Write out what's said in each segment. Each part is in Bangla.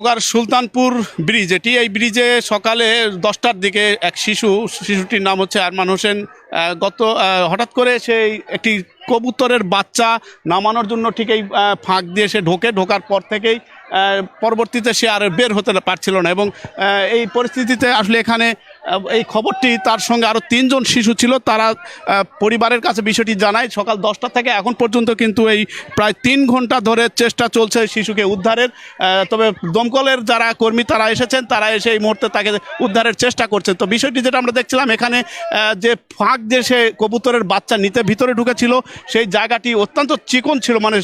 নওগাঁর সুলতানপুর ব্রিজ, এটি এই ব্রিজে সকালে দশটার দিকে এক শিশু, শিশুটির নাম হচ্ছে আরমান হোসেন গত হঠাৎ করে সেই একটি কবুতরের বাচ্চা নামানোর জন্য ঠিক এই ফাঁক দিয়ে সে ঢোকে, ঢোকার পর থেকেই পরবর্তীতে সে আর বের হতে পারছিল না এবং এই পরিস্থিতিতে আসলে এখানে এই খবরটি তার সঙ্গে আরও তিনজন শিশু ছিল। তারা পরিবারের কাছে বিষয়টি জানায়, সকাল দশটা থেকে এখন পর্যন্ত কিন্তু এই প্রায় তিন ঘণ্টা ধরে চেষ্টা চলছে শিশুকে উদ্ধারের। তবে দমকলের যারা কর্মী তারা এসেছেন, তারা এসে এই মুহূর্তে তাকে উদ্ধারের চেষ্টা করছেন তো বিষয়টি যেটা আমরা দেখছিলাম, এখানে যে ফাঁক যে সে কবুতরের বাচ্চা নিতে ভিতরে ঢুকেছিল, সেই জায়গাটি অত্যন্ত চিকন ছিল মানে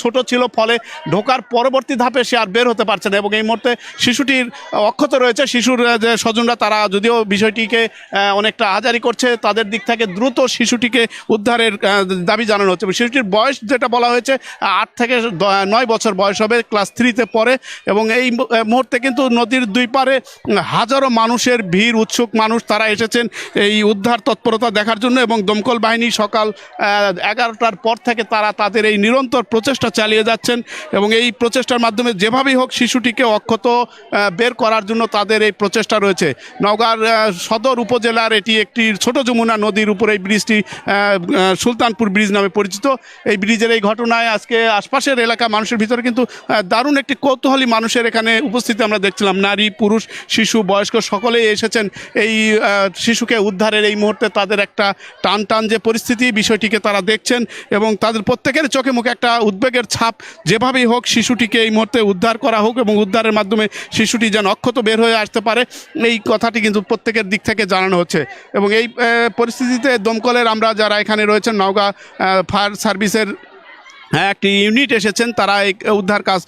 ছোট ছিল, ফলে ঢোকার পরবর্তী ধাপে সে আর বের হতে পারছে না এবং এই মুহূর্তে শিশুটির অক্ষত রয়েছে। শিশুর যে স্বজনরা, তারা যদিও বিষয়টিকে অনেকটা আজারি করছে। তাদের দিক থেকে দ্রুত শিশুটিকে উদ্ধারের দাবি জানানো হচ্ছে। শিশুটির বয়স যেটা বলা হয়েছে, আট থেকে নয় বছর বয়স হবে, ক্লাস থ্রিতে পড়ে। এবং এই মুহূর্তে কিন্তু নদীর দুই পারে হাজারো মানুষের ভিড়, উৎসুক মানুষ তারা এসেছেন এই উদ্ধার তৎপরতা দেখার জন্য। এবং দমকল বাহিনী সকাল এগারোটার পর থেকে তারা তাদের এই নিরন্তর প্রচেষ্টা চালিয়ে যাচ্ছেন। এবং এই প্রচেষ্টার মাধ্যমে যেভাবেই হোক, শিশুটিকে অক্ষত বের করার জন্য তাদের এই প্রচেষ্টা রয়েছে। নওগাঁর সদর উপজেলার এটি একটি ছোট যমুনা নদীর উপরে এই ব্রিজটি সুলতানপুর ব্রিজ নামে পরিচিত। এই ব্রিজের এই ঘটনায় আজকে আশপাশের এলাকা মানুষের ভিতরে কিন্তু দারুণ একটি কৌতূহলী মানুষের এখানে উপস্থিতি আমরা দেখছিলাম। নারী, পুরুষ, শিশু, বয়স্ক সকলেই এসেছেন এই শিশুকে উদ্ধারের এই মুহূর্তে তাদের একটা টান টান যে পরিস্থিতি, বিষয়টিকে তারা দেখছেন এবং তাদের প্রত্যেকের চোখে মুখে একটা উদ্বেগের ছাপ। যেভাবেই হোক, শিশুটিকে এই মুহূর্তে উদ্ধার করা হোক এবং উদ্ধারের মাধ্যমে শিশুটি যেন অক্ষত বের হয়ে আসতে পারে, এই কথাটি কিন্তু প্রত্যেকের দিক থেকে জানানো হচ্ছে। এবং এই পরিস্থিতিতে দমকলের আমরা যারা এখানে রয়েছেন, নওগাঁ ফায়ার সার্ভিসের একটি ইউনিট এসেছেন তারা এই উদ্ধার কাজ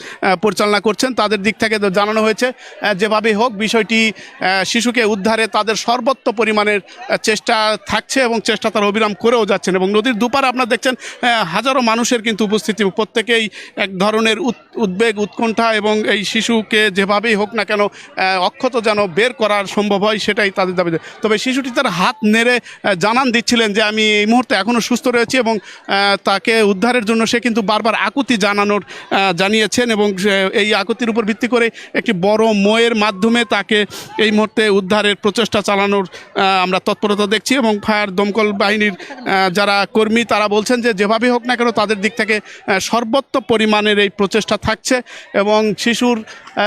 পরিচালনা করছেন। তাদের দিক থেকে জানানো হয়েছে আহ, যেভাবে হোক বিষয়টি শিশুকে উদ্ধারে তাদের সর্বোচ্চ পরিমাণের চেষ্টা থাকছে এবং চেষ্টা তারা অবিরাম করেও যাচ্ছেন এবং নদীর দুপারে আপনারা দেখছেন হাজারো মানুষের কিন্তু উপস্থিতি প্রত্যেকেই এক ধরনের উদ- উদ্বেগ উৎকণ্ঠা এবং এই শিশুকে যেভাবেই হোক না কেন অক্ষত যেন বের করার সম্ভব হয় সেটাই তাদের দাবি। তবে শিশুটি তার হাত নেড়ে জানান দিচ্ছিলেন যে আমি এই মুহূর্তে এখনও সুস্থ রয়েছি এবং তাকে উদ্ধারের জন্য সে কিন্তু বারবার আকুতি জানানোর জানিয়েছেন এবং এই আকুতির উপর ভিত্তি করে একটি বড় ময়ের মাধ্যমে তাকে এই মুহূর্তে উদ্ধারের প্রচেষ্টা চালানোর আমরা তৎপরতা দেখছি এবং ফায়ার দমকল বাহিনীর যারা কর্মী তারা বলছেন যে যেভাবে হোক না কেন তাদের দিক থেকে সর্বোচ্চ পরিমাণের এই প্রচেষ্টা থাকছে এবং শিশুর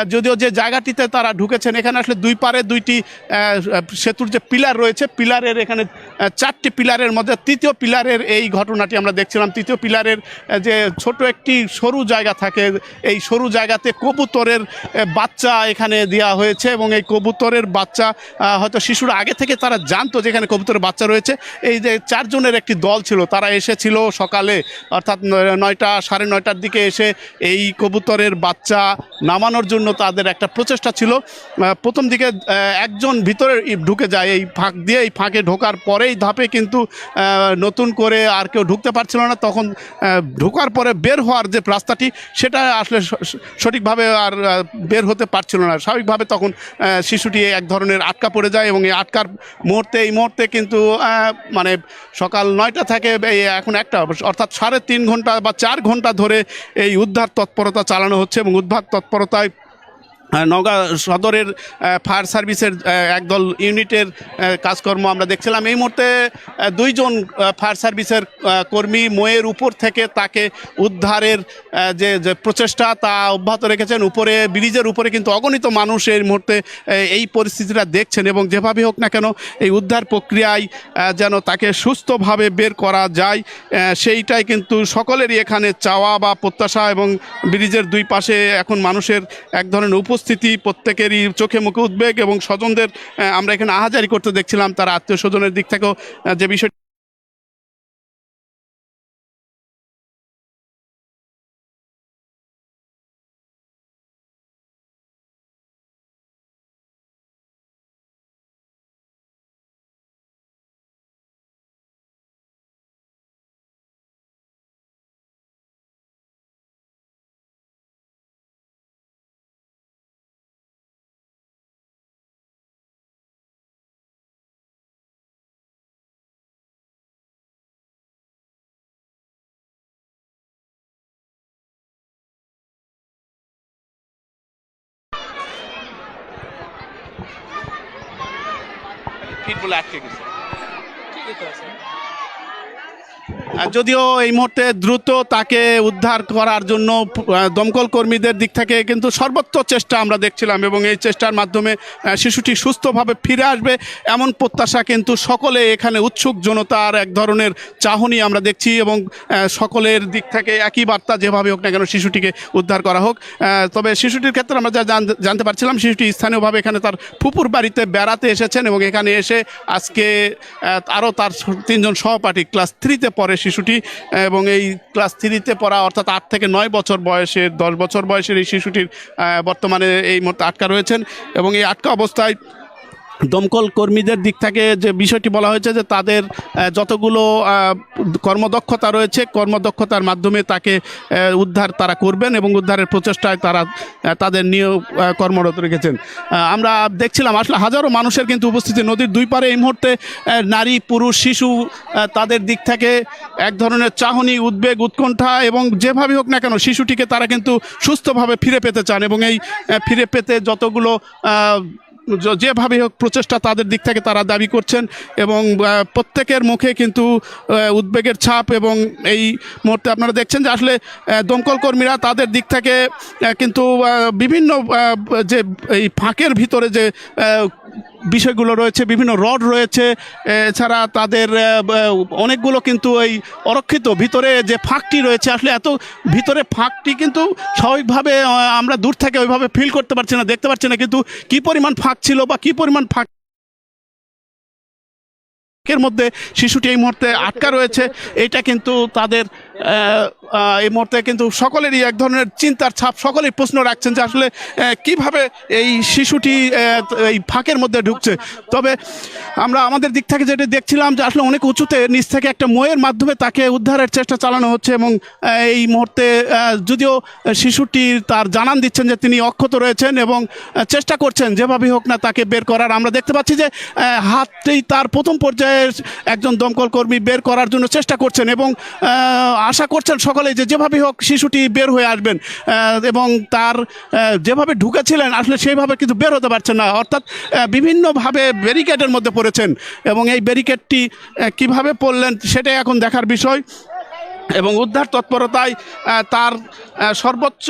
যদিও যে জায়গাটিতে তারা ঢুকেছেন এখানে আসলে দুই পারে দুইটি সেতুর যে পিলার রয়েছে পিলারের এখানে চারটি পিলারের মধ্যে তৃতীয় পিলারের এই ঘটনাটি আমরা দেখছিলাম। তৃতীয় পিলারের আহ, যে ছোট একটি সরু জায়গা থাকে এই সরু জায়গাতে কবুতরের বাচ্চা এখানে দেওয়া হয়েছে এবং এই কবুতরের বাচ্চা হয়তো শিশুরা আগে থেকে তারা জানতো যে এখানে কবুতরের বাচ্চা রয়েছে। এই যে চারজনের একটি দল ছিল তারা এসেছিল সকালে অর্থাৎ নয়টা সাড়ে নয়টার দিকে এসে এই কবুতরের বাচ্চা নামানোর জন্য তাদের একটা প্রচেষ্টা ছিল। প্রথম দিকে একজন ভিতরে ঢুকে যায় এই ফাঁক দিয়ে এই ফাঁকে ঢোকার পরেই ধাপে কিন্তু নতুন করে আর কেউ ঢুকতে পারছিল না। তখন আহ, ঢোকার পরে বের হওয়ার যে রাস্তাটি, সেটা আসলে সঠিকভাবে আর বের হতে পারছিল না। স্বাভাবিকভাবে তখন শিশুটি এক ধরনের আটকা পড়ে যায় এবং এই আটকার মুহূর্তে, এই মুহূর্তে কিন্তু মানে সকাল নয়টা থেকে এখন একটা, অর্থাৎ সাড়ে তিন ঘণ্টা বা চার ঘণ্টা ধরে এই উদ্ধার তৎপরতা চালানো হচ্ছে এবং উদ্ধার তৎপরতায় নওগাঁ সদরের ফায়ার সার্ভিসের একদল ইউনিটের কাজকর্ম আমরা দেখছিলাম। এই মুহূর্তে দুইজন ফায়ার সার্ভিসের কর্মী ময়ের উপর থেকে তাকে উদ্ধারের যে প্রচেষ্টা তা অব্যাহত রেখেছেন। উপরে, ব্রিজের উপরে কিন্তু অগণিত মানুষ এই মুহূর্তে এই পরিস্থিতিটা দেখছেন এবং যেভাবে হোক না কেন, এই উদ্ধার প্রক্রিয়ায় যেন তাকে সুস্থভাবে বের করা যায় সেইটাই কিন্তু সকলেরই এখানে চাওয়া বা প্রত্যাশা এবং ব্রিজের দুই পাশে এখন মানুষের এক ধরনের উপস্থিতি প্রত্যেকেরই চোখে মুখে উদ্বেগ এবং স্বজনদের আমরা এখানে আহাজারি করতে দেখছিলাম, তার আত্মীয় স্বজনের দিক থেকেও যে বিষয়টি ফিট বলে আটকে গেছে ঠিকই তো আছে আর যদিও এই মুহূর্তে দ্রুত তাকে উদ্ধার করার জন্য দমকল কর্মীদের দিক থেকে কিন্তু সর্বোচ্চ চেষ্টা আমরা দেখছিলাম এবং এই চেষ্টার মাধ্যমে শিশুটি সুস্থভাবে ফিরে আসবে এমন প্রত্যাশা কিন্তু সকলে এখানে উৎসুক। জনতার এক ধরনের চাহনি আমরা দেখছি এবং সকলের দিক থেকে একই বার্তা যেভাবে হোক না কেন শিশুটিকে উদ্ধার করা হোক। তবে শিশুটির ক্ষেত্রে আমরা যা জান- জানতে পারছিলাম, শিশুটি স্থানীয়ভাবে এখানে তার ফুপুর বাড়িতে বেড়াতে এসেছেন এবং এখানে এসে আজকে আরও তার তিনজন সহপাঠী ক্লাস থ্রিতে পড়ে শিশুটি, এবং এই ক্লাস থ্রিতে পড়া অর্থাৎ আট থেকে নয় বছর বয়সের, দশ বছর বয়সের এই শিশুটির বর্তমানে এই মুহূর্তে আটকা রয়েছেন। এবং এই আটকা অবস্থায় দমকল কর্মীদের দিক থেকে যে বিষয়টি বলা হয়েছে যে তাদের যতগুলো কর্মদক্ষতা রয়েছে কর্মদক্ষতার মাধ্যমে তাকে উদ্ধার তারা করবেন এবং উদ্ধারের প্রচেষ্টায় তারা তাদের নিয়ে আহ, কর্মরত রেখেছেন। আমরা দেখছিলাম আসলে হাজারো মানুষের কিন্তু উপস্থিতি নদীর দুই পারে এই মুহূর্তে নারী পুরুষ শিশু তাদের দিক থেকে এক ধরনের চাহনি উদ্বেগ উৎকণ্ঠা এবং যেভাবে হোক না কেন শিশুটিকে তারা কিন্তু সুস্থভাবে ফিরে পেতে চান এবং এই ফিরে পেতে যতগুলো যেভাবে হোক প্রচেষ্টা তাদের দিক থেকে তারা দাবি করছেন এবং প্রত্যেকের মুখে কিন্তু উদ্বেগের ছাপ এবং এই মুহূর্তে আপনারা দেখছেন যে আসলে দমকল কর্মীরা তাদের দিক থেকে কিন্তু বিভিন্ন যে এই ফাঁকের ভিতরে যে বিষয়গুলো রয়েছে, বিভিন্ন রড রয়েছে এছাড়া তাদের অনেকগুলো কিন্তু এই অরক্ষিত ভিতরে যে ফাঁকটি রয়েছে, আসলে এত ভিতরে ফাঁকটি কিন্তু স্বাভাবিকভাবে আমরা দূর থেকে ওইভাবে ফিল করতে পারছি না, দেখতে পাচ্ছি না, কিন্তু কি পরিমাণ ফাঁক ছিল বা কি পরিমাণ ফাঁক এর মধ্যে শিশুটি এই মুহূর্তে আটকা রয়েছে, এটা কিন্তু তাদের এই মুহূর্তে কিন্তু সকলেরই এক ধরনের চিন্তার ছাপ, সকলেই প্রশ্ন রাখছেন যে আসলে কীভাবে এই শিশুটি এই ফাঁকের মধ্যে ঢুকছে। তবে আমরা আমাদের দিক থেকে যেটা দেখছিলাম যে আসলে অনেক উঁচুতে, নিচ থেকে একটা ময়ের মাধ্যমে তাকে উদ্ধারের চেষ্টা চালানো হচ্ছে এবং এই মুহূর্তে যদিও শিশুটি তার জানান দিচ্ছেন যে তিনি অক্ষত রয়েছেন এবং চেষ্টা করছেন যেভাবেই হোক না তাকে বের করার। আমরা দেখতে পাচ্ছি যে হাতটি তার প্রথম পর্যায়ে একজন দমকল কর্মী বের করার জন্য চেষ্টা করছেন এবং আশা করছেন সকলে যে যেভাবে হোক শিশুটি বের হয়ে আসবেন এবং তার যেভাবে ঢুকেছিলেন, আসলে সেইভাবে কিন্তু বের হতে পারছেন না। অর্থাৎ বিভিন্নভাবে ব্যারিকেডের মধ্যে পড়েছেন, এবং এই ব্যারিকেডটি কীভাবে পড়লেন সেটাই এখন দেখার বিষয়। এবং উদ্ধার তৎপরতায় তার সর্বোচ্চ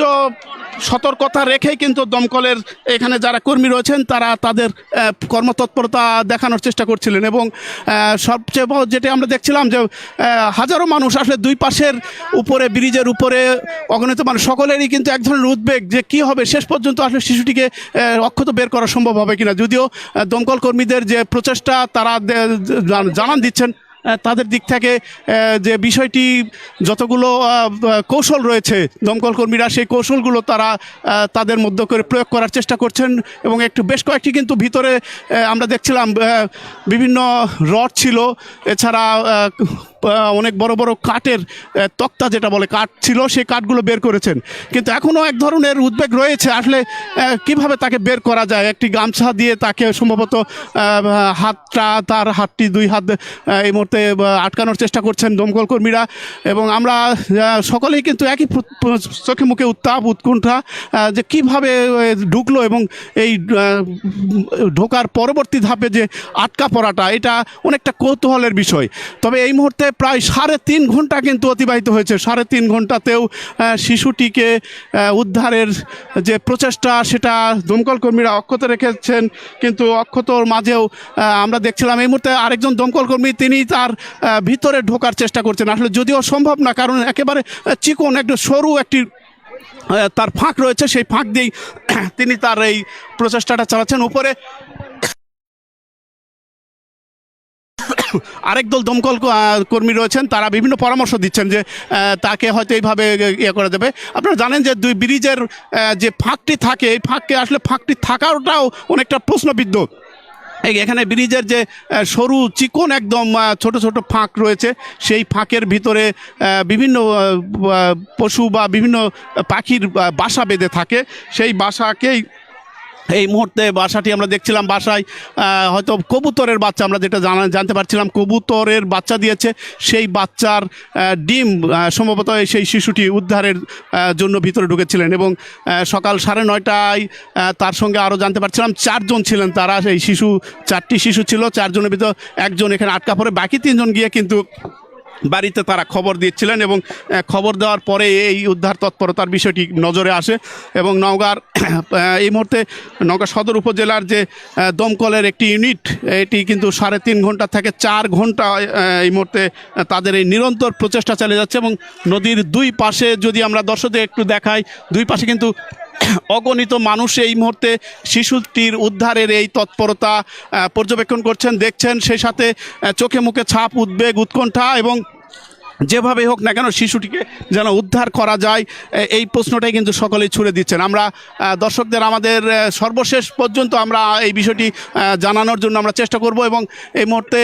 সতর্কতা রেখেই কিন্তু দমকলের এখানে যারা কর্মী রয়েছেন, তারা তাদের কর্মতৎপরতা দেখানোর চেষ্টা করছিলেন এবং সবচেয়ে বড় যেটা আমরা দেখছিলাম যে হাজারো মানুষ আসলে দুই পাশের উপরে, ব্রিজের উপরে অগণিত মানুষ, সকলেরই কিন্তু এক ধরনের উদ্বেগ যে কি হবে, শেষ পর্যন্ত আসলে শিশুটিকে অক্ষত বের করা সম্ভব হবে কিনা। যদিও দমকল কর্মীদের যে প্রচেষ্টা, তারা জানান দিচ্ছেন তাদের দিক থেকে যে বিষয়টি, যতগুলো কৌশল রয়েছে দমকল কর্মীরা, সেই কৌশলগুলো তারা তাদের মধ্যে করে প্রয়োগ করার চেষ্টা করছেন এবং একটু বেশ কয়েকটি কিন্তু ভিতরে আমরা দেখছিলাম বিভিন্ন রড ছিল। এছাড়া অনেক বড় বড় কাঠের তক্তা যেটা বলে, কাঠ ছিল, সেই কাঠগুলো বের করেছেন। কিন্তু এখনও এক ধরনের উদ্বেগ রয়েছে আসলে কীভাবে তাকে বের করা যায়? একটি গামছা দিয়ে তাকে সম্ভবত হাতটা, তার হাতটি দুই হাত এই মুহূর্তে আহ, আটকানোর চেষ্টা করছেন দমকল কর্মীরা এবং আমরা সকলেই কিন্তু একই চোখে মুখে উত্তাপ উৎকণ্ঠা যে কীভাবে ঢুকলো এবং এই ঢোকার পরবর্তী ধাপে যে আটকা পড়াটা এটা অনেকটা কৌতূহলের বিষয়। তবে এই মুহূর্তে প্রায় সাড়ে তিন ঘণ্টা কিন্তু অতিবাহিত হয়েছে। সাড়ে তিন ঘন্টাতেও শিশুটিকে উদ্ধারের যে প্রচেষ্টা সেটা দমকল কর্মীরা অক্ষত রেখেছেন। কিন্তু অক্ষতর মাঝেও আমরা দেখছিলাম এই মুহূর্তে আরেকজন দমকল কর্মী তিনি তার ভিতরে ঢোকার চেষ্টা করছেন। আসলে যদিও সম্ভব না, কারণ একেবারে চিকন, একটু সরু একটি তার ফাঁক রয়েছে। সেই ফাঁক দিয়েই তিনি তার এই প্রচেষ্টাটা চালাচ্ছেন। উপরে আরেক দল দমকল কর্মী রয়েছেন। তারা বিভিন্ন পরামর্শ দিচ্ছেন যে তাকে হয়তো এইভাবে ইয়ে করে দেবে। আপনারা জানেন যে, দুই ব্রিজের যে ফাঁকটি থাকে, এই ফাঁককে আসলে ফাঁকটি থাকাটাও অনেকটা প্রশ্নবিদ্ধ। এখানে ব্রিজের যে সরু চিকন একদম ছোট ছোট ফাঁক রয়েছে, সেই ফাঁকের ভিতরে বিভিন্ন পশু বা বিভিন্ন পাখির বাসা বেঁধে থাকে। সেই বাসাকেই এই মুহূর্তে বাসাটি আমরা দেখছিলাম বাসায় হয়তো কবুতরের বাচ্চা, আমরা যেটা জানা জানতে পারছিলাম, কবুতরের বাচ্চা দিয়েছে। সেই বাচ্চার ডিম সম্ভবত সেই শিশুটি উদ্ধারের জন্য ভিতরে ঢুকেছিলেন এবং সকাল সাড়ে নয়টায় তার সঙ্গে আরও জানতে পারছিলাম, চারজন ছিলেন তারা। সেই শিশু, চারটি শিশু ছিল, চারজনের ভিতর একজন এখানে আটকা পড়ে, বাকি তিনজন গিয়ে কিন্তু বাড়িতে তারা খবর দিচ্ছিলেন এবং খবর দেওয়ার পরে এই উদ্ধার তৎপরতার বিষয়টি নজরে আসে এবং নওগাঁর এই মুহূর্তে নওগাঁ সদর উপজেলার যে দমকলের একটি ইউনিট, এটি কিন্তু সাড়ে তিন ঘণ্টা থেকে চার ঘণ্টা এই মুহূর্তে তাদের এই নিরন্তর প্রচেষ্টা চালিয়ে যাচ্ছে এবং নদীর দুই পাশে যদি আমরা দর্শকদের একটু দেখাই, দুই পাশে কিন্তু অগণিত মানুষ এই মুহূর্তে শিশুটির উদ্ধারের এই তৎপরতা পর্যবেক্ষণ করছেন, দেখছেন, সেই সাথে চোখে মুখে ছাপ, উদ্বেগ, উৎকণ্ঠা এবং যেভাবে হোক না কেন শিশুটিকে যেন উদ্ধার করা যায় এই প্রশ্নটাই কিন্তু সকলেই ছুড়ে দিচ্ছেন। আমরা দর্শকদের আমাদের সর্বশেষ পর্যন্ত আমরা এই বিষয়টি জানানোর জন্য আমরা চেষ্টা করব এবং এই মুহূর্তে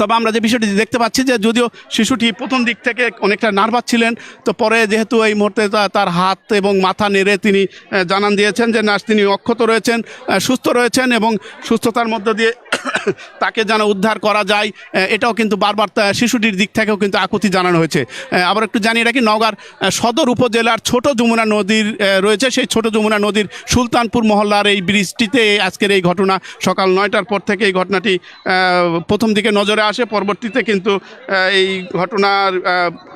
তবে আমরা যে বিষয়টি দেখতে পাচ্ছি যে যদিও শিশুটি প্রথম দিক থেকে অনেকটা নার্ভাস ছিলেন, তো পরে যেহেতু এই মুহূর্তে তার হাত এবং মাথা নেড়ে তিনি জানান দিয়েছেন যে না তিনি অক্ষত রয়েছেন সুস্থ রয়েছেন এবং সুস্থতার মধ্য দিয়ে তাকে যেন উদ্ধার করা যায় এটাও কিন্তু বারবার শিশুটির দিক থেকেও কিন্তু আকুতি জানানো হয়েছে। আবার একটু জানিয়ে রাখি, নওগাঁর সদর উপজেলার ছোট যমুনা নদীর রয়েছে। সেই ছোট যমুনা নদীর সুলতানপুর মহল্লার এই ব্রিজটিতে আজকের এই ঘটনা, সকাল নয়টার পর থেকে এই ঘটনাটি প্রথম দিকে নজরে আসে। পরবর্তীতে কিন্তু এই ঘটনার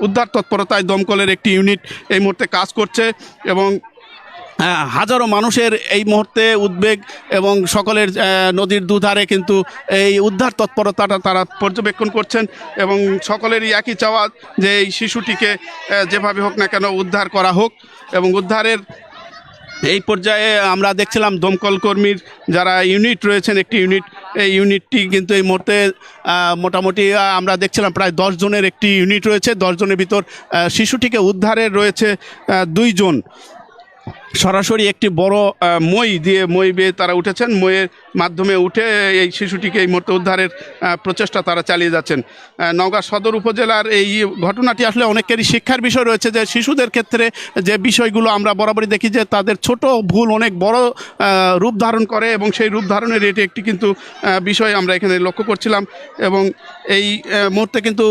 উদ্ধার তৎপরতায় দমকলের একটি ইউনিট এই মুহূর্তে কাজ করছে এবং হাজারো মানুষের এই মুহূর্তে উদ্বেগ এবং সকলের নদীর দুধারে কিন্তু এই উদ্ধার তৎপরতাটা তারা পর্যবেক্ষণ করছেন এবং সকলেরই একই চাওয়া যে এই শিশুটিকে যেভাবে হোক না কেন উদ্ধার করা হোক এবং উদ্ধারের এই পর্যায়ে আমরা দেখছিলাম দমকল কর্মীর যারা ইউনিট রয়েছেন, একটি ইউনিট, এই ইউনিটটি কিন্তু এই মুহূর্তে মোটামুটি আমরা দেখছিলাম প্রায় দশ জনের একটি ইউনিট রয়েছে, দশ জনের ভিতর শিশুটিকে উদ্ধারের রয়েছে দুইজন সরাসরি একটি বড় মই দিয়ে মই বেয়ে তারা উঠেছেন। মইয়ের মাধ্যমে উঠে এই শিশুটিকে এই মুহূর্তে উদ্ধারের প্রচেষ্টা তারা চালিয়ে যাচ্ছেন। নওগাঁ সদর উপজেলার এই ঘটনাটি আসলে অনেকেরই শিক্ষার বিষয় রয়েছে যে শিশুদের ক্ষেত্রে যে বিষয়গুলো আমরা বরাবরই দেখি যে তাদের ছোট ভুল অনেক বড় রূপ ধারণ করে এবং সেই রূপ ধারণের এটি একটি কিন্তু বিষয় আমরা এখানে লক্ষ্য করছিলাম এবং এই মুহূর্তে কিন্তু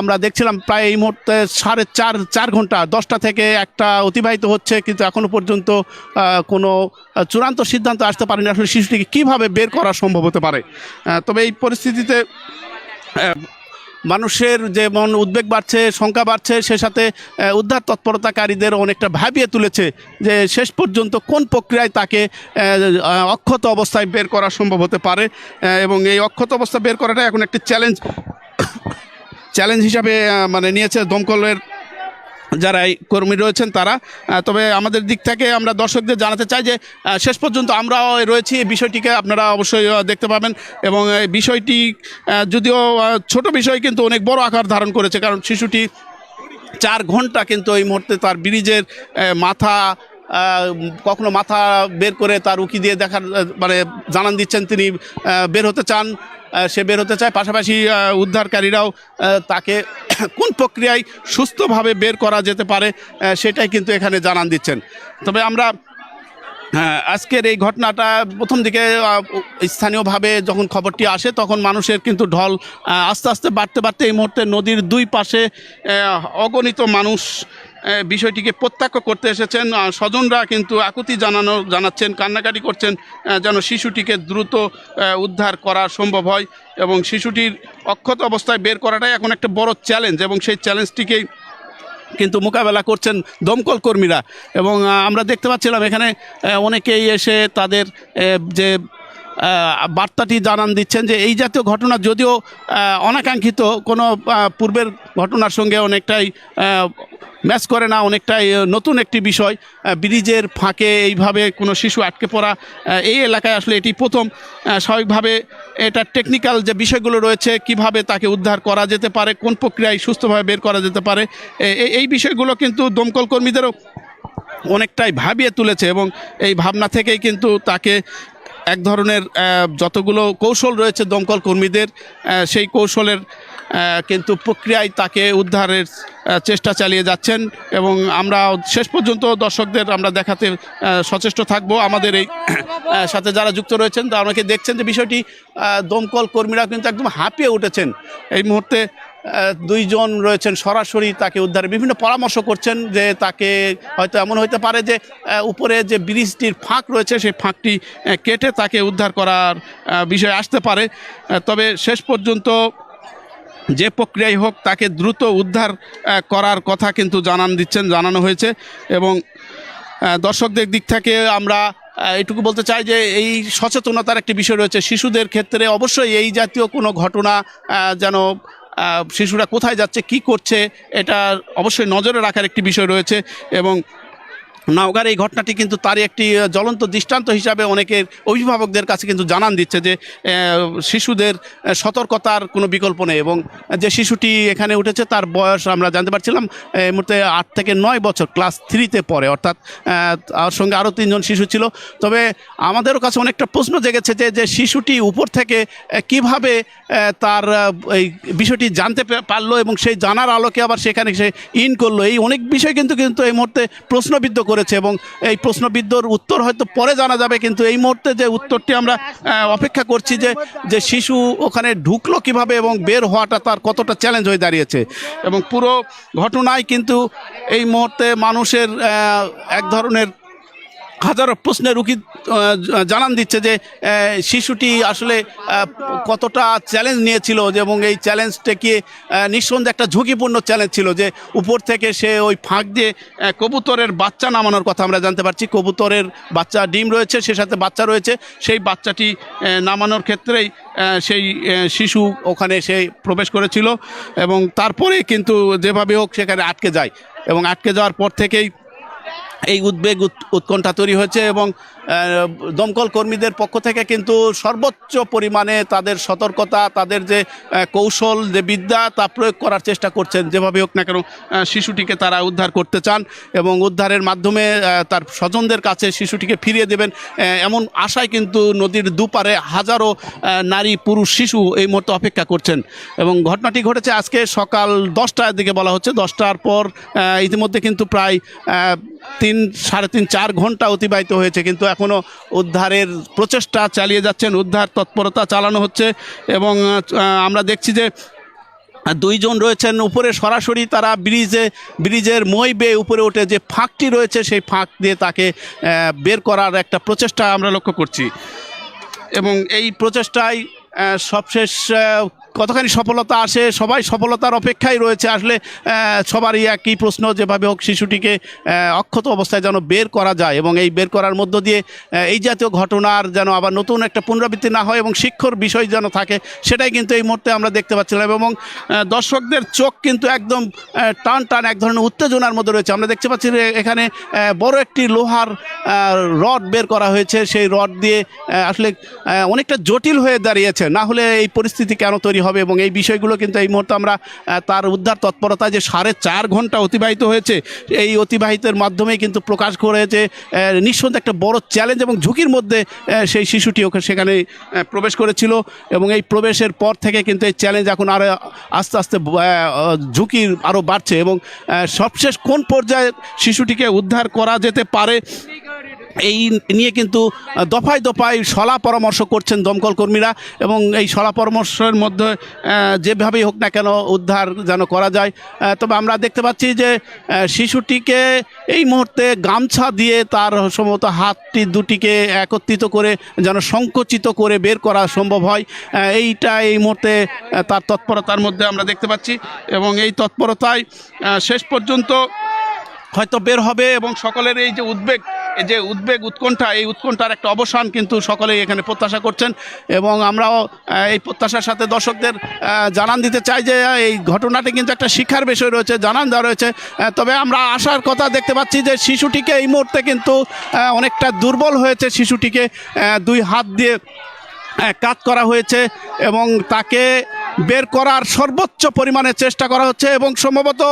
আমরা দেখছিলাম প্রায় এই মুহূর্তে সাড়ে চার চার ঘণ্টা, দশটা থেকে একটা অতিবাহিত হচ্ছে, কিন্তু এখনও পর্যন্ত কোনো চূড়ান্ত সিদ্ধান্ত আসতে পারেনি আসলে শিশুটিকে কীভাবে বের করা সম্ভব হতে পারে। তবে এই পরিস্থিতিতে মানুষের যেমন উদ্বেগ বাড়ছে, শঙ্কা বাড়ছে, সে সাথে উদ্ধার তৎপরতাকারীদের অনেকটা ভাবিয়ে তুলেছে যে শেষ পর্যন্ত কোন প্রক্রিয়ায় তাকে অক্ষত অবস্থায় বের করা সম্ভব হতে পারে। এবং এই অক্ষত অবস্থা বের করাটা এখন একটি চ্যালেঞ্জ চ্যালেঞ্জ হিসাবে মানে নিয়েছে দমকলের যারা এই কর্মী রয়েছেন তারা। তবে আমাদের দিক থেকে আমরা দর্শকদের জানাতে চাই যে শেষ পর্যন্ত আমরাও রয়েছি এই বিষয়টিকে, আপনারা অবশ্যই দেখতে পাবেন। এবং এই বিষয়টি যদিও ছোট বিষয় কিন্তু অনেক বড় আকার ধারণ করেছে, কারণ শিশুটি চার ঘণ্টা কিন্তু এই মুহূর্তে তার ব্রিজের মাথা কখনো মাথা বের করে তার উকি দিয়ে দেখার মানে জানান দিচ্ছেন তিনি বের হতে চান সে বের হতে চায়। পাশাপাশি উদ্ধারকারীরাও তাকে কোন প্রক্রিয়ায় সুস্থভাবে বের করা যেতে পারে সেটাই কিন্তু এখানে জানান দিচ্ছেন। তবে আমরা হ্যাঁ আজকের এই ঘটনাটা প্রথম দিকে স্থানীয়ভাবে যখন খবরটি আসে, তখন মানুষের কিন্তু ঢল আস্তে আস্তে বাড়তে বাড়তে এই মুহূর্তে নদীর দুই পাশে অগণিত মানুষ বিষয়টিকে প্রত্যক্ষ করতে এসেছেন স্বজনরা কিন্তু আকুতি জানানো, জানাচ্ছেন, কান্নাকাটি করছেন যেন শিশুটিকে দ্রুত উদ্ধার করা সম্ভব হয় এবং শিশুটির অক্ষত অবস্থায় বের করাটাই এখন একটা বড় চ্যালেঞ্জ এবং সেই চ্যালেঞ্জটিকেই কিন্তু মোকাবেলা করছেন দমকল কর্মীরা এবং আমরা দেখতে পাচ্ছিলাম এখানে অনেকেই এসে তাদের যে বার্তাটি জানান দিচ্ছেন যে এই জাতীয় ঘটনা যদিও অনাকাঙ্ক্ষিত, কোনো পূর্বের ঘটনার সঙ্গে অনেকটাই ম্যাচ করে না, অনেকটাই নতুন একটি বিষয়। ব্রিজের ফাঁকে এইভাবে কোনো শিশু আটকে পড়া এই এলাকায় আসলে এটি প্রথম। স্বাভাবিকভাবে এটা টেকনিক্যাল যে বিষয়গুলো রয়েছে, কীভাবে তাকে উদ্ধার করা যেতে পারে, কোন প্রক্রিয়ায় সুস্থভাবে বের করা যেতে পারে এই বিষয়গুলো কিন্তু দমকল কর্মীদেরও অনেকটাই ভাবিয়ে তুলেছে এবং এই ভাবনা থেকেই কিন্তু তাকে এক ধরনের যতগুলো কৌশল রয়েছে দমকল কর্মীদের সেই কৌশলের কিন্তু প্রক্রিয়ায় তাকে উদ্ধারের চেষ্টা চালিয়ে যাচ্ছেন এবং আমরা শেষ পর্যন্ত দর্শকদের আমরা দেখাতে সচেষ্ট থাকব। আমাদের এই সাথে যারা যুক্ত রয়েছেন, তারা অনেকে দেখছেন যে বিষয়টি দমকল কর্মীরা কিন্তু একদম হাঁপিয়ে উঠেছেন। এই মুহূর্তে দুইজন রয়েছেন সরাসরি তাকে উদ্ধারে। বিভিন্ন পরামর্শ করছেন যে তাকে হয়তো এমন হইতে পারে যে উপরে যে ব্রিজটির ফাঁক রয়েছে, সেই ফাঁকটি কেটে তাকে উদ্ধার করার বিষয় আসতে পারে। তবে শেষ পর্যন্ত যে প্রক্রিয়াই হোক, তাকে দ্রুত উদ্ধার করার কথা কিন্তু জানান দিচ্ছেন, জানানো হয়েছে। এবং দর্শকদের দিক থেকে আমরা এটুকু বলতে চাই যে, এই সচেতনতার একটি বিষয় রয়েছে। শিশুদের ক্ষেত্রে অবশ্যই এই জাতীয় কোনো ঘটনা যেন শিশুরা কোথায় যাচ্ছে কি করছে এটা অবশ্যই নজরে রাখার একটি বিষয় রয়েছে এবং নওগাঁর এই ঘটনাটি কিন্তু তারই একটি জ্বলন্ত দৃষ্টান্ত হিসাবে অনেকের অভিভাবকদের কাছে কিন্তু জানান দিচ্ছে যে শিশুদের সতর্কতার কোনো বিকল্প নেই এবং যে শিশুটি এখানে উঠেছে তার বয়স আমরা জানতে পারছিলাম এই মুহূর্তে আট থেকে নয় বছর, ক্লাস থ্রিতে পড়ে, অর্থাৎ তার সঙ্গে আরও তিনজন শিশু ছিল। তবে আমাদেরও কাছে অনেকটা প্রশ্ন জেগেছে যে যে শিশুটি উপর থেকে কীভাবে তার এই বিষয়টি জানতে পারল এবং সেই জানার আলোকে আবার সেখানে সে ইন করল। এই অনেক বিষয় কিন্তু কিন্তু এই মুহূর্তে প্রশ্নবিদ্ধ করেছে এবং এই প্রশ্নবিদ্ধর উত্তর হয়তো পরে জানা যাবে, কিন্তু এই মুহূর্তে যে উত্তরটি আমরা অপেক্ষা করছি যে যে শিশু ওখানে ঢুকলো কীভাবে এবং বের হওয়াটা তার কতটা চ্যালেঞ্জ হয়ে দাঁড়িয়েছে। এবং পুরো ঘটনায় কিন্তু এই মুহূর্তে মানুষের এক ধরনের হাজারো প্রশ্নের উকি জানান দিচ্ছে যে শিশুটি আসলে কতটা চ্যালেঞ্জ নিয়েছিল এবং এই চ্যালেঞ্জটাকে নিঃসন্দেহে একটা ঝুঁকিপূর্ণ চ্যালেঞ্জ ছিল যে, উপর থেকে সে ওই ফাঁক দিয়ে কবুতরের বাচ্চা নামানোর কথা আমরা জানতে পারছি। কবুতরের বাচ্চা ডিম রয়েছে, সে সাথে বাচ্চা রয়েছে। সেই বাচ্চাটি নামানোর ক্ষেত্রেই সেই শিশু ওখানে সে প্রবেশ করেছিল এবং তারপরে কিন্তু যেভাবে হোক সেখানে আটকে যায়। এবং আটকে যাওয়ার পর থেকেই এই উদ্বেগ উৎ- উৎকণ্ঠা তৈরি হয়েছে এবং দমকল কর্মীদের পক্ষ থেকে কিন্তু সর্বোচ্চ পরিমাণে তাদের সতর্কতা তাদের যে কৌশল যে বিদ্যা তা প্রয়োগ করার চেষ্টা করছেন। যেভাবে হোক না কেন শিশুটিকে তারা উদ্ধার করতে চান এবং উদ্ধারের মাধ্যমে তার স্বজনদের কাছে শিশুটিকে ফিরিয়ে দেবেন। এমন আশায় কিন্তু নদীর দুপারে হাজারো নারী পুরুষ শিশু এই মুহূর্তে অপেক্ষা করছেন এবং ঘটনাটি ঘটেছে আজকে সকাল দশটার দিকে বলা হচ্ছে। দশটার পর ইতিমধ্যে কিন্তু প্রায় আহ, তিন, সাড়ে তিন, চার ঘণ্টা অতিবাহিত হয়েছে, কিন্তু এখনও উদ্ধারের প্রচেষ্টা চালিয়ে যাচ্ছেন, উদ্ধার তৎপরতা চালানো হচ্ছে এবং আমরা দেখছি যে দুইজন রয়েছেন, উপরে সরাসরি তারা ব্রিজে, ব্রিজের মই বেয়ে উপরে উঠে যে ফাঁকটি রয়েছে, সেই ফাঁক দিয়ে তাকে বের করার একটা প্রচেষ্টা আমরা লক্ষ্য করছি। এবং এই প্রচেষ্টায় সবশেষ কতখানি সফলতা আসে, সবাই সফলতার অপেক্ষায় রয়েছে, আসলে সবারই একই প্রশ্ন, যেভাবে হোক শিশুটিকে অক্ষত অবস্থায় যেন বের করা যায় এবং এই বের করার মধ্য দিয়ে এই জাতীয় ঘটনার যেন আবার নতুন একটা পুনরাবৃত্তি না হয় এবং শিক্ষর বিষয় যেন থাকে, সেটাই কিন্তু এই মুহূর্তে আমরা দেখতে পাচ্ছিলাম এবং দর্শকদের চোখ কিন্তু একদম টান টান এক ধরনের উত্তেজনার মধ্যে রয়েছে। আমরা দেখতে পাচ্ছি এখানে বড় একটি লোহার রড বের করা হয়েছে। সেই রড দিয়ে আসলে অনেকটা জটিল হয়ে দাঁড়িয়েছে। না হলে এই পরিস্থিতি কেন তৈরি হবে এবং এই বিষয়গুলো কিন্তু এই মুহূর্তে আমরা তার উদ্ধার তৎপরতা যে সাড়ে চার ঘণ্টা অতিবাহিত হয়েছে, এই অতিবাহিতের মাধ্যমেই কিন্তু প্রকাশ করেছে নিঃসন্দেহে একটা বড় চ্যালেঞ্জ এবং ঝুঁকির মধ্যে সেই শিশুটি ওকে সেখানে প্রবেশ করেছিল এবং এই প্রবেশের পর থেকে কিন্তু এই চ্যালেঞ্জ এখন আরও আস্তে আস্তে ঝুঁকি আরও বাড়ছে এবং সবশেষ কোন পর্যায়ে শিশুটিকে উদ্ধার করা যেতে পারে এই নিয়ে কিন্তু দফায় দফায় সলা পরামর্শ করছেন দমকল কর্মীরা এবং এই সলা পরামর্শের মধ্যে যেভাবেই হোক না কেন উদ্ধার যেন করা যায়। তবে আমরা দেখতে পাচ্ছি যে শিশুটিকে এই মুহূর্তে গামছা দিয়ে তার সম্ভবত হাতটি দুটিকে একত্রিত করে যেন সংকুচিত করে বের করা সম্ভব হয়। এইটা এই মুহূর্তে তার তৎপরতার মধ্যে আমরা দেখতে পাচ্ছি এবং এই তৎপরতায় শেষ পর্যন্ত হয়তো বের হবে এবং সকলের এই যে উদ্বেগ যে উদ্বেগ উৎকণ্ঠা, এই উৎকণ্ঠার একটা অবসান কিন্তু সকলেই এখানে প্রত্যাশা করছেন এবং আমরাও এই প্রত্যাশার সাথে দর্শকদের জানান দিতে চাই যে এই ঘটনাটি কিন্তু একটা শিক্ষার বিষয় রয়েছে, জানান দেওয়া রয়েছে। তবে আমরা আসার কথা দেখতে পাচ্ছি যে শিশুটিকে এই মুহূর্তে কিন্তু অনেকটা দুর্বল হয়েছে শিশুটিকে দুই হাত দিয়ে কাত করা হয়েছে এবং তাকে বের করার সর্বোচ্চ পরিমাণে চেষ্টা করা হচ্ছে এবং সম্ভবত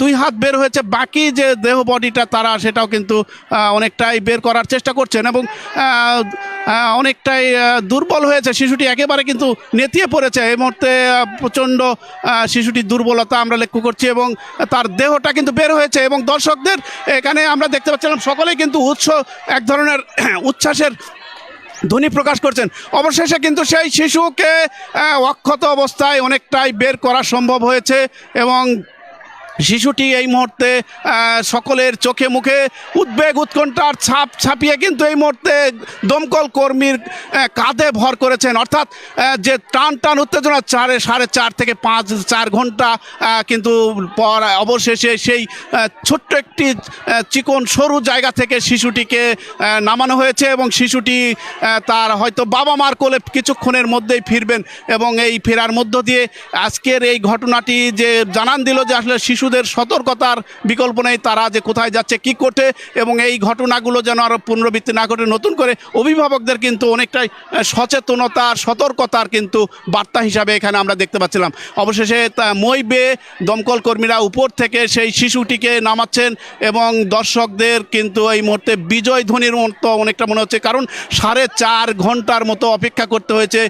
দুই হাত বের হয়েছে। বাকি যে দেহ বডিটা তারা সেটাও কিন্তু অনেকটাই বের করার চেষ্টা করছেন এবং অনেকটাই দুর্বল হয়েছে। শিশুটি একেবারে কিন্তু নেতিয়ে পড়েছে। এই মুহূর্তে প্রচণ্ড শিশুটির দুর্বলতা আমরা লক্ষ্য করছি এবং তার দেহটা কিন্তু বের হয়েছে এবং দর্শকদের এখানে আমরা দেখতে পাচ্ছিলাম সকলেই কিন্তু উৎস, এক ধরনের উচ্ছ্বাসের ধ্বনি প্রকাশ করছেন। অবশেষে কিন্তু সেই শিশুকে অক্ষত অবস্থায় অনেকটাই বের করা সম্ভব হয়েছে এবং শিশুটি এই মুহূর্তে সকলের চোখে মুখে উদ্বেগ, উৎকণ্ঠার ছাপ ছাপিয়ে কিন্তু এই মুহূর্তে দমকল কর্মীর কাঁধে ভর করেছেন। অর্থাৎ যে টান টান উত্তেজনা, চারে, সাড়ে চার থেকে পাঁচ, চার ঘণ্টা কিন্তু পর, অবশেষে সেই ছোট্ট একটি চিকন সরু জায়গা থেকে শিশুটিকে নামানো হয়েছে এবং শিশুটি তার হয়তো বাবা মার কোলে কিছুক্ষণের মধ্যেই ফিরবেন এবং এই ফেরার মধ্য দিয়ে আজকের এই ঘটনাটি যে জানান দিল যে আসলে শিশুদের সতর্কতার বিকল্প নেই। তারা যে কোথায় যাচ্ছে, কি করতে এবং এই ঘটনাগুলো যেন আরও পুনরাবৃত্তি না ঘটে নতুন করে অভিভাবকদের কিন্তু অনেকটাই সচেতনতার, সতর্কতার কিন্তু বার্তা হিসাবে এখানে আমরা দেখতে পাচ্ছিলাম। অবশেষে তা- মই বেয়ে দমকল কর্মীরা উপর থেকে সেই শিশুটিকে নামাচ্ছেন এবং দর্শকদের কিন্তু এই মুহূর্তে বিজয় ধ্বনির মতো অনেকটা মনে হচ্ছে। কারণ সাড়ে চার ঘণ্টার মতো অপেক্ষা করতে হয়েছে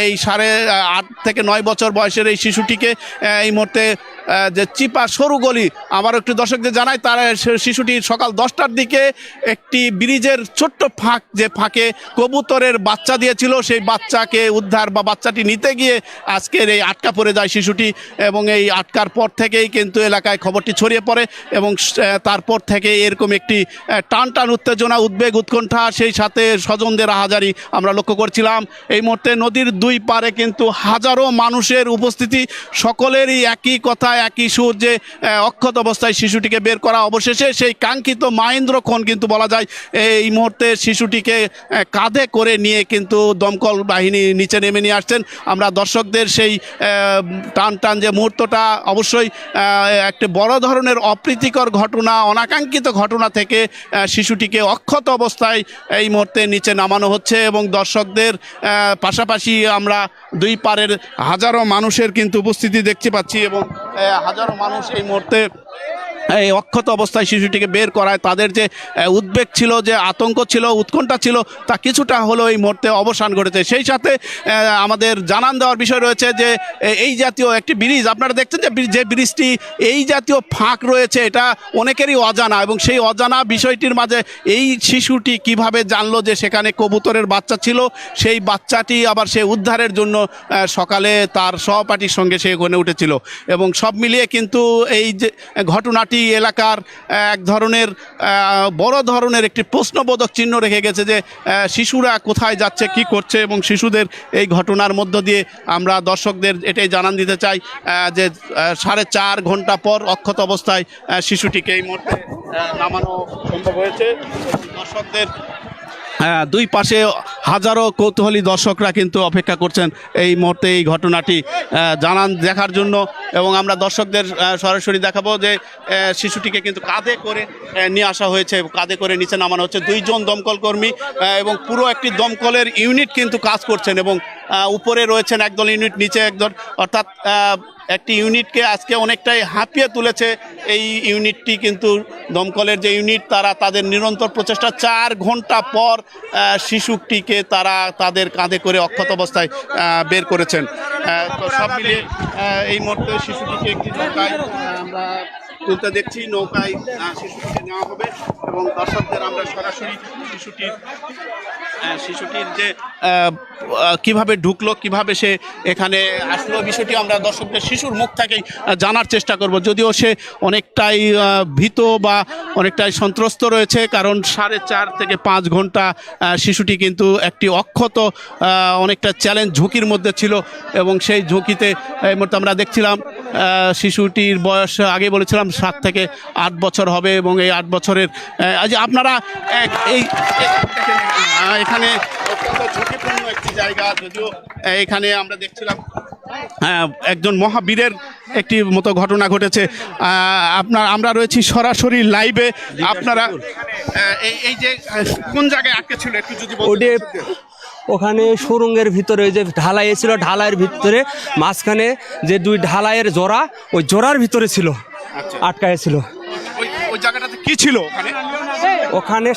এই সাড়ে আট থেকে নয় বছর বয়সের এই শিশুটিকে এই মুহূর্তে যে চিপা সরু গলি। আবার একটু দর্শকদের জানাই, তার শিশুটি সকাল দশটার দিকে একটি ব্রিজের ছোট্ট ফাঁক, যে ফাঁকে কবুতরের বাচ্চা দিয়েছিল, সেই বাচ্চাকে উদ্ধার বা বাচ্চাটি নিতে গিয়ে আজকের এই আটকা পড়ে যায় শিশুটি এবং এই আটকার পর থেকেই কিন্তু এলাকায় খবরটি ছড়িয়ে পড়ে এবং তারপর থেকে এরকম একটি টান টান উত্তেজনা, উদ্বেগ, উৎকণ্ঠা, সেই সাথে স্বজনদের হাজারি আমরা লক্ষ্য করছিলাম। এই মুহূর্তে নদীর দুই পারে কিন্তু হাজারো মানুষের উপস্থিতি, সকলেরই একই কথা, একই সুর আহ, অক্ষত অবস্থায় শিশুটিকে বের করা অবশেষে সেই কাঙ্ক্ষিত মাহেন্দ্রক্ষণ কিন্তু বলা যায় এই মুহূর্তে শিশুটিকে কাঁধে করে নিয়ে কিন্তু দমকল বাহিনী নিচে নেমে নিয়ে আসছেন। আমরা দর্শকদের সেই টান টান যে মুহূর্তটা অবশ্যই একটা বড় ধরনের অপ্রীতিকর ঘটনা অনাকাঙ্ক্ষিত ঘটনা থেকে শিশুটিকে অক্ষত অবস্থায় এই মুহূর্তে নিচে নামানো হচ্ছে এবং দর্শকদের পাশাপাশি আমরা দুই পারের হাজারো মানুষের কিন্তু উপস্থিতি দেখতে পাচ্ছি এবং হাজারো মানুষ এই মুহূর্তে এই অক্ষত অবস্থায় শিশুটিকে বের করায়। তাদের যে উদ্বেগ ছিল, যে আতঙ্ক ছিল, উৎকণ্ঠা ছিল, তা কিছুটা হলো এই মুহূর্তে অবসান ঘটেছে। সেই সাথে আমাদের জানান দেওয়ার বিষয় রয়েছে যে এই জাতীয় একটি ব্রিজ, আপনারা দেখছেন যে যে ব্রিজটি এই জাতীয় ফাঁক রয়েছে, এটা অনেকেরই অজানা এবং সেই অজানা বিষয়টির মাঝে এই শিশুটি কীভাবে জানলো যে সেখানে কবুতরের বাচ্চা ছিল, সেই বাচ্চাটি আবার সে উদ্ধারের জন্য সকালে তার সহপাঠীর সঙ্গে সে গনে উঠেছিল। এবং সব মিলিয়ে কিন্তু এই যে, ঘটনাটি এলাকার এক ধরনের বড় ধরনের একটি প্রশ্নবোধক চিহ্ন রেখে গেছে যে শিশুরা কোথায় যাচ্ছে, কি করছে এবং শিশুদের এই ঘটনার মধ্য দিয়ে আমরা দর্শকদের এটাই জানান দিতে চাই যে সাড়ে চার ঘণ্টা পর অক্ষত অবস্থায় শিশুটিকে এই মুহূর্তে নামানো সম্ভব হয়েছে। দর্শকদের দুই পাশে হাজারো কৌতূহলী দর্শকরা কিন্তু অপেক্ষা করছেন এই মুহূর্তে এই ঘটনাটি। জানান দেখার জন্য এবং আমরা দর্শকদের সরাসরি দেখাবো যে শিশুটিকে কিন্তু কাঁধে করে নিয়ে আসা হয়েছে কাঁধে করে নিচে নামানো হচ্ছে। দুইজন দমকল কর্মী এবং পুরো একটি দমকলের ইউনিট কিন্তু কাজ করছেন এবং উপরে রয়েছেন একদল ইউনিট, নিচে একদল। অর্থাৎ একটি ইউনিটকে আজকে অনেকটাই হাঁপিয়ে তুলেছে এই ইউনিটটি, কিন্তু দমকলের যে ইউনিট, তারা তাদের নিরন্তর প্রচেষ্টা। চার ঘণ্টা পর শিশুটিকে তারা তাদের কাঁধে করে অক্ষত অবস্থায় বের করেছেন। সব মিলিয়ে এই মুহূর্তে শিশুটিকে একটি আমরা তুলতে দেখছি, নৌকায় শিশুটিকে নেওয়া হবে এবং দর্শকদের আমরা সরাসরি শিশুটির শিশুটির যে কীভাবে ঢুকলো, কীভাবে সে এখানে আসলো, বিষয়টি আমরা দর্শকদের শিশুর মুখ থেকেই জানার চেষ্টা করব। যদিও সে অনেকটাই ভীত বা অনেকটাই সন্ত্রস্ত রয়েছে, কারণ সাড়ে চার থেকে পাঁচ ঘণ্টা শিশুটি কিন্তু একটি অক্ষত অনেকটা চ্যালেঞ্জ ঝুঁকির মধ্যে ছিল এবং সেই ঝুঁকিতে এই মুহূর্তে আমরা দেখছিলাম শিশুটির বয়স আগে বলেছিলাম সাত থেকে আট বছর হবে এবং এই আট বছরের আজ আপনারা এই এখানে ঝুঁকিপূর্ণ একটি জায়গা যদিও এখানে আমরা দেখছিলাম হ্যাঁ, একজন মহাবীরের একটি মতো ঘটনা ঘটেছে। আপনার আমরা রয়েছি সরাসরি লাইভে আপনারা এই যে কোন জায়গায় আটকে ছিল একটু যদি ওখানে সুরঙ্গের ভিতরে ওই যে ঢালাই ছিল ঢালাইয়ের ভিতরে মাঝখানে যে দুই ঢালাইয়ের জোড়া ওই জোড়ার ভিতরে ছিল। আটকায় ছিল ওই ওই জায়গাটাতে কি ছিল ওখানে? ওখানে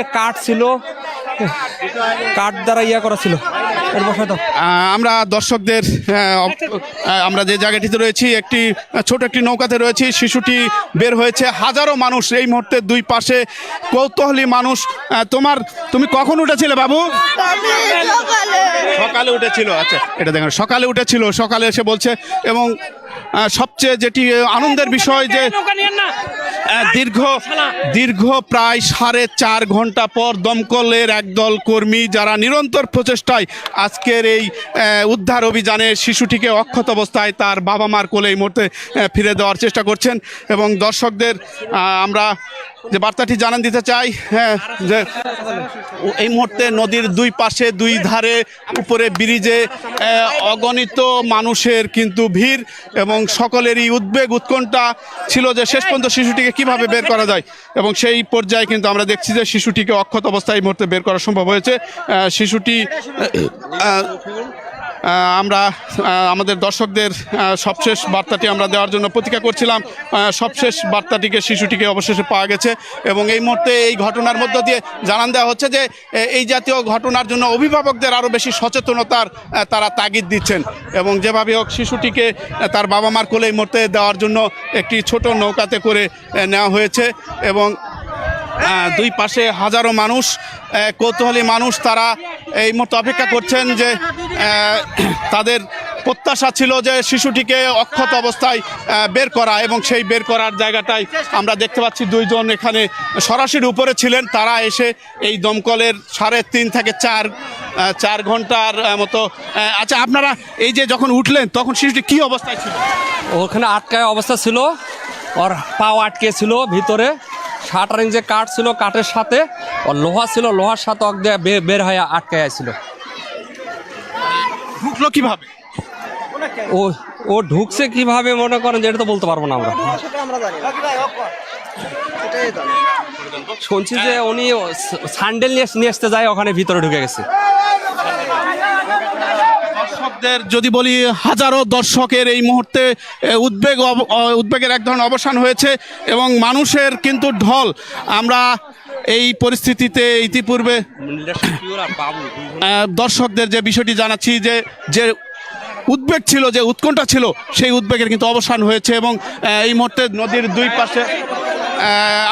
এ কাঠ ছিল। কাঠ দ্বারা ইয়া করা ছিল। আমরা দর্শকদের আমরা যে জায়গাটিতে রয়েছি, একটি, ছোট একটি নৌকাতে রয়েছি, শিশুটি বের হয়েছে, হাজারো মানুষ এই মুহূর্তে দুই পাশে, কৌতূহলী মানুষ। তোমার, তুমি কখন উঠেছিলে বাবু? সকালে উঠেছিল আচ্ছা এটা দেখেন, সকালে উঠেছিল, সকালে এসে বলছে, এবং সবচেয়ে যেটি আনন্দের বিষয় যে দীর্ঘ দীর্ঘ প্রায় সাড়ে চার ঘণ্টা পর দমকলের একদল কর্মী যারা নিরন্তর প্রচেষ্টায় আজকের এই উদ্ধার অভিযানে শিশুটিকে অক্ষত অবস্থায় তার বাবা মার কোলে এই মুহূর্তে ফিরে দেওয়ার চেষ্টা করছেন। এবং দর্শকদের আমরা যে বার্তাটি জানান দিতে চাই হ্যাঁ যে এই মুহূর্তে নদীর দুই পাশে, দুই ধারে, উপরে ব্রিজে অগণিত মানুষের কিন্তু ভিড় এবং সকলেরই উদ্বেগ, উৎকণ্ঠা ছিল যে শেষ পর্যন্ত শিশুটিকে কীভাবে বের করা যায়। এবং সেই পর্যায়ে কিন্তু আমরা দেখছি যে শিশুটিকে অক্ষত অবস্থায় এই মুহূর্তে বের করা সম্ভব হয়েছে। শিশুটি আমরা আমাদের দর্শকদের সবশেষ বার্তাটি আমরা দেওয়ার জন্য প্রতীক্ষা করছিলাম। সবশেষ বার্তাটিকে, শিশুটিকে অবশেষে পাওয়া গেছে এবং এই মুহূর্তে এই ঘটনার মধ্য দিয়ে জানান দেওয়া হচ্ছে যে এই জাতীয় ঘটনার জন্য অভিভাবকদের আরও বেশি সচেতনতার তারা তাগিদ দিচ্ছেন এবং যেভাবে হোক শিশুটিকে তার বাবা মার কোলে এই মুহূর্তে দেওয়ার জন্য একটি ছোট নৌকাতে করে নেওয়া হয়েছে এবং দুই পাশে হাজারো মানুষ কৌতূহলী মানুষ তারা এই মুহূর্তে অপেক্ষা করছেন যে তাদের প্রত্যাশা ছিল যে শিশুটিকে অক্ষত অবস্থায় বের করা এবং সেই বের করার জায়গাটায় আমরা দেখতে পাচ্ছি দুইজন এখানে সরাসরি উপরে ছিলেন। তারা এসে এই দমকলের সাড়ে তিন থেকে চার চার ঘণ্টার মতো আচ্ছা আপনারা এই যে যখন উঠলেন, তখন শিশুটি কি অবস্থায় ছিল? ওখানে আটকায় অবস্থা ছিল। ওর পাও আটকে ছিল ভিতরে। শাটারিং যে কাঠ ছিল কাঠের সাথে ওর লোহা ছিল লোহার সাথে অক দিয়ে বের হয়ে আটকে ছিল ঢুকলো কীভাবে? ও ও ঢুকছে কীভাবে মনে করেন যে এটা তো বলতে পারব না আমরা। শুনছি যে উনি স্যান্ডেল নিয়ে আসতে যায় ওখানে ভিতরে ঢুকে গেছে। দর্শকদের যদি বলি হাজারো দর্শকের এই মুহূর্তে উদ্বেগ উদ্বেগের এক ধরনের অবসান হয়েছে এবং মানুষের কিন্তু ঢল। আমরা এই পরিস্থিতিতে ইতিপূর্বে দর্শকদের যে বিষয়টি জানাচ্ছি যে যে উদ্বেগ ছিল, যে উৎকণ্ঠা ছিল, সেই উদ্বেগের কিন্তু অবসান হয়েছে এবং এই মুহূর্তে নদীর দুই পাশে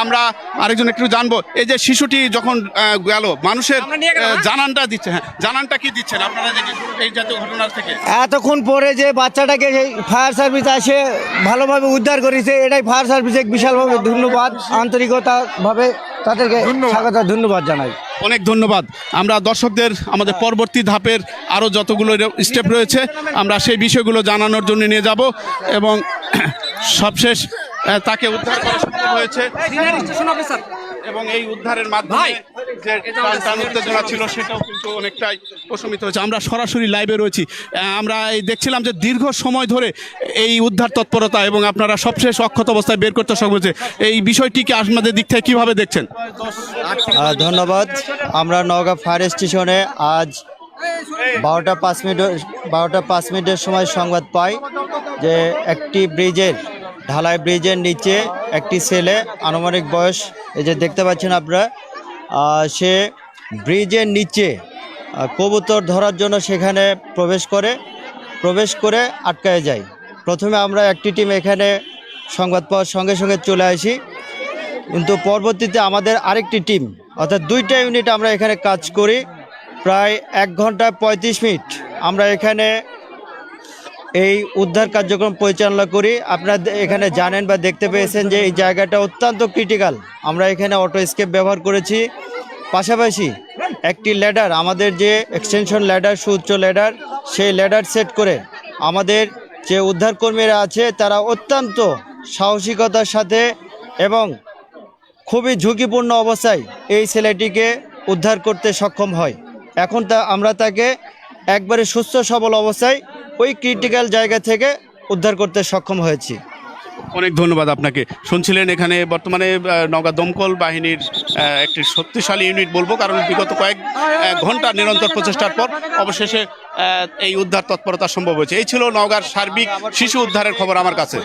আমরা আরেকজন একটু জানব। এই যে শিশুটি যখন গেল মানুষের হ্যাঁ? জানানটা দিচ্ছে হ্যাঁ জানানটা কি দিচ্ছেন? আপনারা এই জাতীয় ঘটনার থেকে। এতক্ষণ পরে যে বাচ্চাটাকে ফায়ার সার্ভিস আসে ভালোভাবে উদ্ধার করেছে এটাই ফায়ার সার্ভিসে বিশালভাবে ধন্যবাদ আন্তরিকতাভাবে তাদেরকে স্বাগত ধন্যবাদ জানাই। অনেক ধন্যবাদ। আমরা দর্শকদের আমাদের পরবর্তী ধাপের আরও যতগুলো স্টেপ রয়েছে আমরা সেই বিষয়গুলো জানানোর জন্য নিয়ে যাব এবং সবশেষ তাকে উদ্ধার করা সম্ভব হয়েছে এবং এই উদ্ধারের মাধ্যমে যে টান টান উত্তেজনা ছিল। সেটাও কিন্তু অনেকটাই প্রশমিত হয়েছে। আমরা সরাসরি লাইভে রয়েছি। আমরা এই দেখছিলাম যে দীর্ঘ সময় ধরে এই উদ্ধার তৎপরতা এবং আপনারা সবশেষ অক্ষত অবস্থায় বের করতে সক্ষম হয়েছে। এই বিষয়টিকে আপনাদের দিক থেকে কীভাবে দেখছেন? ধন্যবাদ। আমরা নওগাঁ ফায়ার স্টেশনে আজ বারোটা পাঁচ মিনিট বারোটা পাঁচ মিনিটের সময় সংবাদ পাই যে একটি ব্রিজের ঢালাই ব্রিজের নিচে একটি ছেলে, আনুমানিক বয়স, এই যে দেখতে পাচ্ছেন আপনারা সে ব্রিজের নিচে কবুতর ধরার জন্য সেখানে প্রবেশ করে প্রবেশ করে আটকায় যায়। প্রথমে আমরা একটি টিম এখানে সংবাদ পাওয়ার সঙ্গে সঙ্গে চলে আসি। কিন্তু পরবর্তীতে আমাদের আরেকটি টিম, অর্থাৎ দুইটা ইউনিট আমরা এখানে কাজ করি, প্রায় এক ঘণ্টা পঁয়ত্রিশ মিনিট আমরা এখানে এই উদ্ধার কার্যক্রম পরিচালনা করি। আপনারা এখানে জানেন বা দেখতে পেয়েছেন যে এই জায়গাটা অত্যন্ত ক্রিটিক্যাল আমরা এখানে অটো স্কেপ ব্যবহার করেছি। পাশাপাশি একটি ল্যাডার আমাদের যে এক্সটেনশন ল্যাডার সুউচ্চ ল্যাডার সেই ল্যাডার সেট করে আমাদের যে উদ্ধারকর্মীরা আছে, তারা অত্যন্ত সাহসিকতার সাথে এবং খুবই ঝুঁকিপূর্ণ অবস্থায় এই ছেলেটিকে উদ্ধার করতে সক্ষম হয়। এখন তা আমরা তাকে একবারে সুস্থ সবল অবস্থায় ওই ক্রিটিক্যাল জায়গা থেকে উদ্ধার করতে সক্ষম হয়েছি। অনেক ধন্যবাদ আপনাকে। শুনছিলেন এখানে বর্তমানে নওগাঁ দমকল বাহিনীর একটি শক্তিশালী ইউনিট বলব কারণ বিগত কয়েক ঘণ্টা নিরন্তর প্রচেষ্টার পর অবশেষে এই উদ্ধার তৎপরতা সম্ভব হয়েছে। এই ছিল নওগাঁর সার্বিক শিশু উদ্ধারের খবর আমার কাছে।